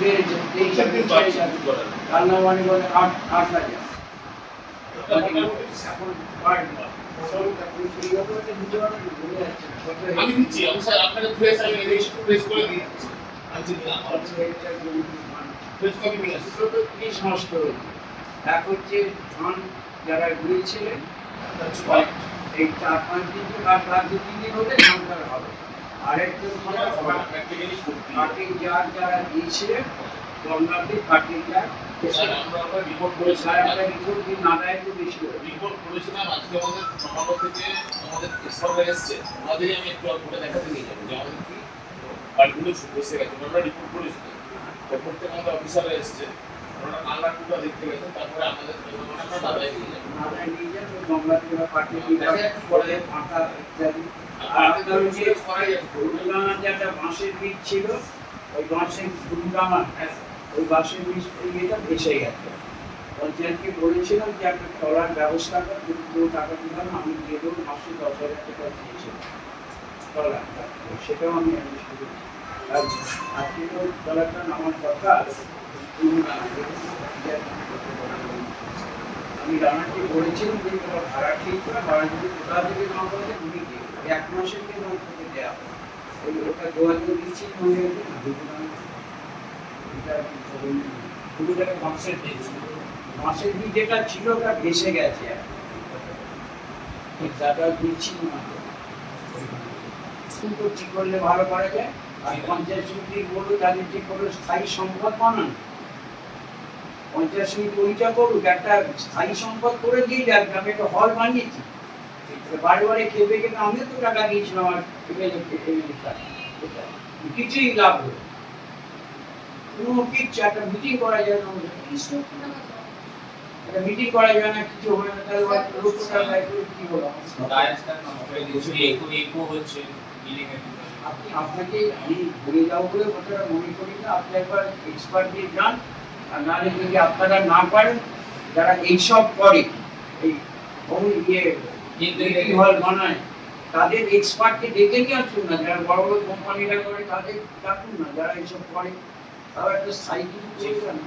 নেই। রান্না বাড়ি বলে আট আট আমি দিচ্ছি আমি স্যার আপনাকে ফ্রেশ আমি ফ্রেশ করে হয়েছে এক হচ্ছে ধান যারা গিয়েছিলেন এই চার পাঁচ দিন আর তার দু তিন দিন হলে ধানটা হবে। করতে কাটিং জার যারা দিয়েছিলেন গঙ্গাতে কাটিং জার আমরা আমরা রিপোর্ট করেছিলাম একটা রিপোর্ট দিন না দেয় একটু রিপোর্ট করেছিলাম আজকে আমাদের নবান্ন থেকে আমাদের এক্সপার্টরা এসছে। ওনাদেরই আমি একটু করে দেখাতে নিয়ে যাব। যে আমাদের কি বাড়িগুলো গেছে। আমরা রিপোর্ট করেছিলাম রিপোর্ট থেকে আমাদের অফিসাররা এসছে। ভেসে গেছে বলেছিলাম যে একটা টলার ব্যবস্থা কর টাকা দিলাম আমি দিয়ে দেবো মাসে দশ হাজার টাকা দিয়েছিলাম সেটাও আমি অ্যারেঞ্জ করেছি। নামার কথা আমি রানাকে বলেছিলাম যে তোমার ভাড়া ঠিক করে ভাড়া যদি কোথা থেকে না করে উনি দিয়ে এক মাসের জন্য ওকে দেওয়া। ওই ওটা যোগাযোগ দিচ্ছি মনে হচ্ছে মাসের দিয়েছি মাসের বীজ যেটা ছিল ওটা ভেসে গেছে। যাটা দিচ্ছি না কিন্তু করলে ভালো করা যায় আর পঞ্চায়েত সমিতি বলল তাদের ঠিক করে স্থায়ী সম্পদ বানান পঞ্চায়েত সমিতি ওইটা করুক একটা স্থায়ী সম্পদ করে দিয়ে যাক আমি একটা হল বানিয়েছি বারে বারে খেপে খেপে আমিও তো টাকা দিয়েছিলাম আমার। কিছুই লাভ হলো কোনো কিচ্ছু একটা মিটিং করা যায় না একটা মিটিং করা যায় না কিছু হয় না তাহলে লক্ষ টাকা কি হলো আপনি আপনাকে আমি ভুলে যাব বলে কথাটা মনে করি না। আপনি একবার এক্সপার্ট দিয়ে যান। আর নাহলে যদি আপনারা না পারেন যারা এইসব করে এই ইয়ে হল বানায় তাদের এক্সপার্টকে ডেকে নিয়ে আসুন না। যারা বড় বড় কোম্পানিরা করে তাদের ডাকুন না। যারা এইসব করে তারা একটা সাইকেল করে না